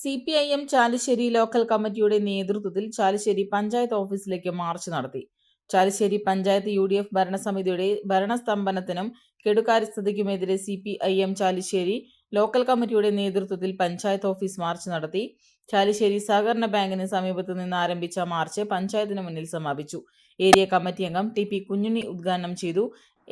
C P I M Chalissery local കമ്മിറ്റിയുടെ നേതൃത്വത്തിൽ ചാലിശ്ശേരി പഞ്ചായത്ത് ഓഫീസിലേക്ക് മാർച്ച് നടത്തി. Chalissery panchayat U D F ഭരണസമിതിയുടെ ഭരണസ്തംഭനത്തിനും കെടുകാര്യസ്ഥതയ്ക്കുമെതിരെ C P I M Chalissery local കമ്മിറ്റിയുടെ നേതൃത്വത്തിൽ പഞ്ചായത്ത് ഓഫീസ് മാർച്ച് നടത്തി. ചാലിശ്ശേരി സഹകരണ ബാങ്കിന് സമീപത്തു നിന്ന് ആരംഭിച്ച മാർച്ച് പഞ്ചായത്തിന് മുന്നിൽ സമാപിച്ചു. ഏരിയ കമ്മിറ്റി അംഗം ടി പി കുഞ്ഞുണ്ണി ഉദ്ഘാടനം ചെയ്തു.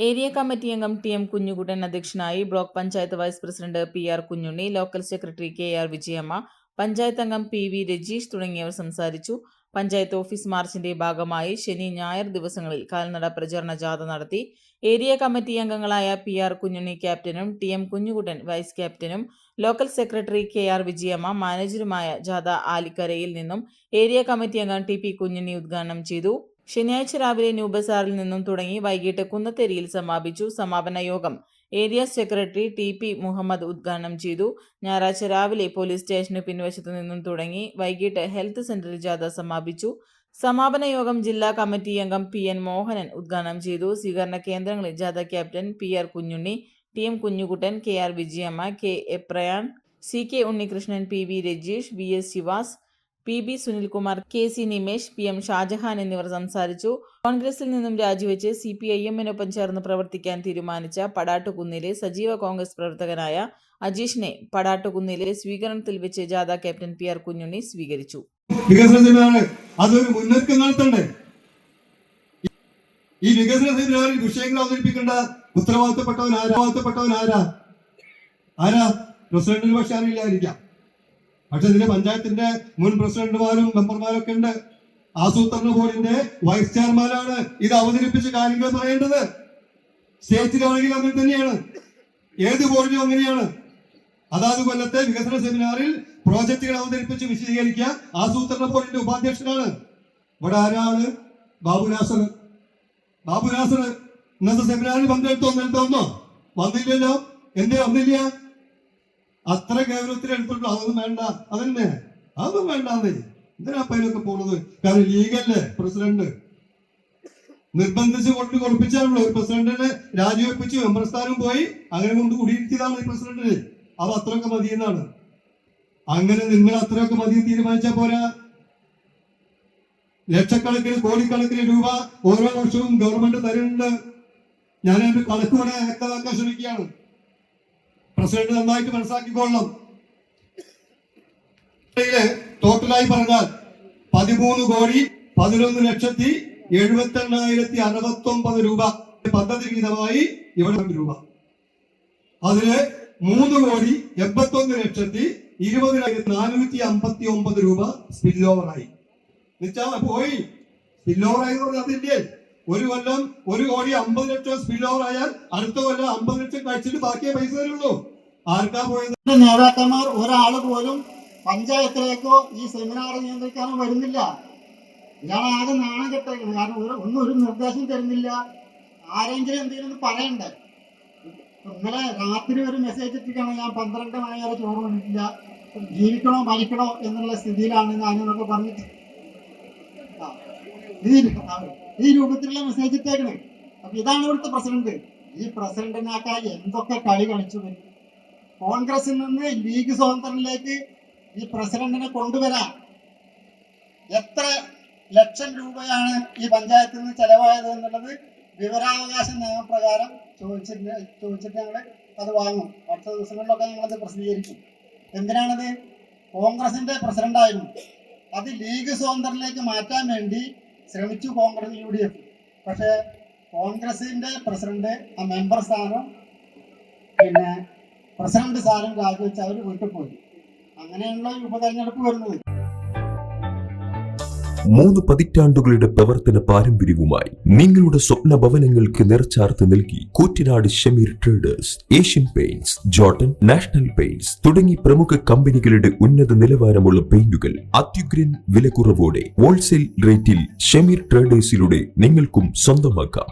ഏരിയ കമ്മിറ്റി അംഗം ടി എം കുഞ്ഞുകുട്ടൻ അധ്യക്ഷനായി block panchayat vice president P R Kunhunni local secretary K R Vijayamma panchayat അംഗം പി വി രജീഷ് തുടങ്ങിയവർ സംസാരിച്ചു. പഞ്ചായത്ത് ഓഫീസ് മാർച്ചിന്റെ ഭാഗമായി ശനി ഞായർ ദിവസങ്ങളിൽ കാൽനട പ്രചരണ ജാഥ നടത്തി. ഏരിയ കമ്മിറ്റി അംഗങ്ങളായ പി ആർ കുഞ്ഞുണ്ണി ക്യാപ്റ്റനും ടി എം കുഞ്ഞുകുട്ടൻ വൈസ് ക്യാപ്റ്റനും local secretary K R Vijayamma മാനേജറുമായ ജാഥ ആലിക്കരയിൽ നിന്നും ഏരിയ കമ്മിറ്റി അംഗം ടി പി കുഞ്ഞുണ്ണി ഉദ്ഘാടനം ചെയ്തു. ശനിയാഴ്ച രാവിലെ ന്യൂ ബസാറിൽ നിന്നും തുടങ്ങി വൈകിട്ട് കുന്നത്തേരിയിൽ സമാപിച്ചു സമാപന യോഗം. Area secretary T P Muhammad ഉദ്ഘാടനം ചെയ്തു. ഞായറാഴ്ച രാവിലെ പോലീസ് സ്റ്റേഷന് പിൻവശത്തു നിന്നും തുടങ്ങി വൈകിട്ട് ഹെൽത്ത് സെന്ററിൽ ജാഥ സമാപിച്ചു. സമാപന യോഗം ജില്ലാ കമ്മിറ്റി അംഗം പി എൻ മോഹനൻ ഉദ്ഘാടനം ചെയ്തു. സ്വീകരണ കേന്ദ്രങ്ങളിൽ ജാഥ captain P R Kunhunni T M Kunhukuttan K R Vijayamma K A Prayan C K Unnikrishnan P V Rajeesh V S Sivas P B Sunilkumar K C Nimesh P M Shajahan എന്നിവർ സംസാരിച്ചു. കോൺഗ്രസിൽ നിന്നും രാജിവെച്ച് C P I എമ്മിനൊപ്പം ചേർന്ന് പ്രവർത്തിക്കാൻ തീരുമാനിച്ച പടാട്ടുകുന്നിലെ സജീവ കോൺഗ്രസ് പ്രവർത്തകനായ അജീഷിനെ പടാട്ടുകുന്നിലെ സ്വീകരണത്തിൽ വെച്ച് ജാഥ ക്യാപ്റ്റൻ പി ആർ കുഞ്ഞുണ്ണി സ്വീകരിച്ചു. ഈ വികസന സെമിനാറിൽ വിഷയങ്ങൾ അവതരിപ്പിക്കേണ്ട ഉത്തരവാദിത്തപ്പെട്ടവൻ ആരാ? ഉത്തരവാദിത്തപ്പെട്ടവൻ ആരാ? ആരാ? പ്രസിഡന്റിന് പക്ഷെ അറിയില്ലായിരിക്കാം. പക്ഷെ ഇതിന് പഞ്ചായത്തിന്റെ മുൻ പ്രസിഡന്റുമാരും മെമ്പർമാരും ഒക്കെ ഉണ്ട്. ആസൂത്രണ ബോർഡിന്റെ വൈസ് ചെയർമാനാണ് ഇത് അവതരിപ്പിച്ച കാര്യങ്ങൾ പറയേണ്ടത്. സ്റ്റേറ്റിലാണെങ്കിൽ അങ്ങനെ തന്നെയാണ്. ഏത് ബോർഡിലും അങ്ങനെയാണ്. അതാത് കൊല്ലത്തെ വികസന സെമിനാറിൽ പ്രോജക്റ്റുകൾ അവതരിപ്പിച്ച് വിശദീകരിക്കുക. ആസൂത്രണ ബോർഡിന്റെ ഉപാധ്യക്ഷനാണ്. ഇവിടെ ആരാണ്? ബാബുനാസർ. ബാബുനാസർ ബാബു നാസർ ഇന്നത്തെ സെമിനാറിൽ പങ്കെടുത്തോ? ഇന്നലത്തെ വന്നോ വന്നില്ലല്ലോ? എന്തേ വന്നില്ല? അത്ര ഗൗരവത്തിൽ എടുത്തിട്ടു അതൊന്നും വേണ്ട. അതന്നെ? അതൊന്നും വേണ്ടാന്നേ. എന്തിനാ പൈലൊക്കെ പോണത് കാരണം ലീഗല്ലേ പ്രസിഡന്റ്. നിർബന്ധിച്ച് കൊണ്ട് കൊടുപ്പിച്ചാണല്ലോ ഒരു പ്രസിഡന്റിനെ രാജിവെപ്പിച്ച് മെമ്പർ സ്ഥാനം പോയി അങ്ങനെ കൊണ്ട് കുടിയിരുത്തിയതാണ് ഈ പ്രസിഡന്റിന്. അത് അത്രയൊക്കെ മതിയെന്നാണ്. അങ്ങനെ നിങ്ങൾ അത്രയൊക്കെ മതി തീരുമാനിച്ചാൽ പോരാ. ലക്ഷക്കണക്കിന് കോടിക്കണക്കിന് രൂപ ഓരോ വർഷവും ഗവൺമെന്റ് തരുന്നുണ്ട്. ഞാൻ എന്റെ കണക്ക് ഇവിടെ വ്യക്തമാക്കാൻ ശ്രമിക്കുകയാണ്. പ്രസിഡന്റ് നന്നായിട്ട് മനസ്സിലാക്കിക്കൊള്ളണം. ടോട്ടലായി പറഞ്ഞാൽ പതിമൂന്ന് കോടി പതിനൊന്ന് ലക്ഷത്തി എഴുപത്തി എണ്ണായിരത്തി അറുപത്തി ഒമ്പത് രൂപ പദ്ധതി വിഹിതമായി ഇവിടെ രൂപ. അതിൽ മൂന്ന് കോടി എൺപത്തി ഒന്ന് ലക്ഷത്തി ഇരുപതിനായിരത്തി നാനൂറ്റി അമ്പത്തി ഒമ്പത് രൂപ സ്പിൽ ഓവറായി എന്നുവെച്ചാ പോയി. സ്പിൽ ഓവർ ആയി എന്ന് പറഞ്ഞാൽ അതില്ലേ ഒരു കൊല്ലം ഒരു കോടി അമ്പത് ലക്ഷം സ്പിൽ ഓവർ ആയാൽ അടുത്ത കൊല്ലം അമ്പത് ലക്ഷം കഴിച്ചിട്ട് ബാക്കിയേ പൈസ തരുള്ളൂ. നേതാക്കന്മാർ ഒരാൾ പോലും പഞ്ചായത്തിലേക്കോ ഈ സെമിനാർ നിയന്ത്രിക്കാനോ വരുന്നില്ല. ഇയാൾ ആകെ നാണം കെട്ടേക്കണം കാരണം ഒരു ഒന്നും ഒരു നിർദ്ദേശം തരുന്നില്ല. ആരെങ്കിലും എന്തെങ്കിലും ഒന്ന് പറയണ്ടേ? ഇന്നലെ രാത്രി ഒരു മെസ്സേജ് എത്തിക്കണം ഞാൻ പന്ത്രണ്ട് മണി വരെ ചോറ് വന്നിട്ടില്ല ജീവിക്കണോ മരിക്കണോ എന്നുള്ള സ്ഥിതിയിലാണ് ഞാനെന്നൊക്കെ പറഞ്ഞിട്ട്. ഈ രൂപത്തിലുള്ള മെസ്സേജ് ഇട്ടേക്കണേ. അപ്പൊ ഇതാണ് ഇവിടുത്തെ പ്രസിഡന്റ്. ഈ പ്രസിഡന്റിനാക്കാൻ എന്തൊക്കെ കളി കളിച്ചു വരും? കോൺഗ്രസിൽ നിന്ന് ലീഗ് സ്വതന്ത്രനിലേക്ക് ഈ പ്രസിഡന്റിനെ കൊണ്ടുവരാൻ എത്ര ലക്ഷം രൂപയാണ് ഈ പഞ്ചായത്തിൽ നിന്ന് ചെലവായത് എന്നുള്ളത് വിവരാവകാശ നിയമപ്രകാരം ചോദിച്ചിട്ട് ചോദിച്ചിട്ട് ഞങ്ങൾ അത് വാങ്ങും. അടുത്ത ദിവസങ്ങളിലൊക്കെ ഞങ്ങളത് പ്രസിദ്ധീകരിക്കും. എന്തിനാണത്? കോൺഗ്രസിന്റെ പ്രസിഡന്റായിരുന്നു. അത് ലീഗ് സ്വാതന്ത്ര്യത്തിലേക്ക് മാറ്റാൻ വേണ്ടി ശ്രമിച്ചു കോൺഗ്രസ് യു ഡി എഫ് പക്ഷേ കോൺഗ്രസിന്റെ പ്രസിഡന്റ് ആ മെമ്പർ സ്ഥാനം പിന്നെ പ്രസിഡന്റ് സ്ഥാനം രാജിവെച്ച് അവർ വീട്ടിൽ പോയി. അങ്ങനെയുള്ള ഉപതെരഞ്ഞെടുപ്പ് വരുന്നത്. മൂന്ന് പതിറ്റാണ്ടുകളുടെ പ്രവർത്തന പാരമ്പര്യവുമായി നിങ്ങളുടെ സ്വപ്ന ഭവനങ്ങൾക്ക് നിറച്ചാർത്ത് നൽകി Koottanad Shameer traders Asian paints Jotun national paints തുടങ്ങി പ്രമുഖ കമ്പനികളുടെ ഉന്നത നിലവാരമുള്ള പെയിന്റുകൾ അത്യുഗ്രൻ വിലക്കുറവോടെ ഹോൾസെയിൽ റേറ്റിൽ ഷമീർ ട്രേഡേഴ്സിലൂടെ നിങ്ങൾക്കും സ്വന്തമാക്കാം.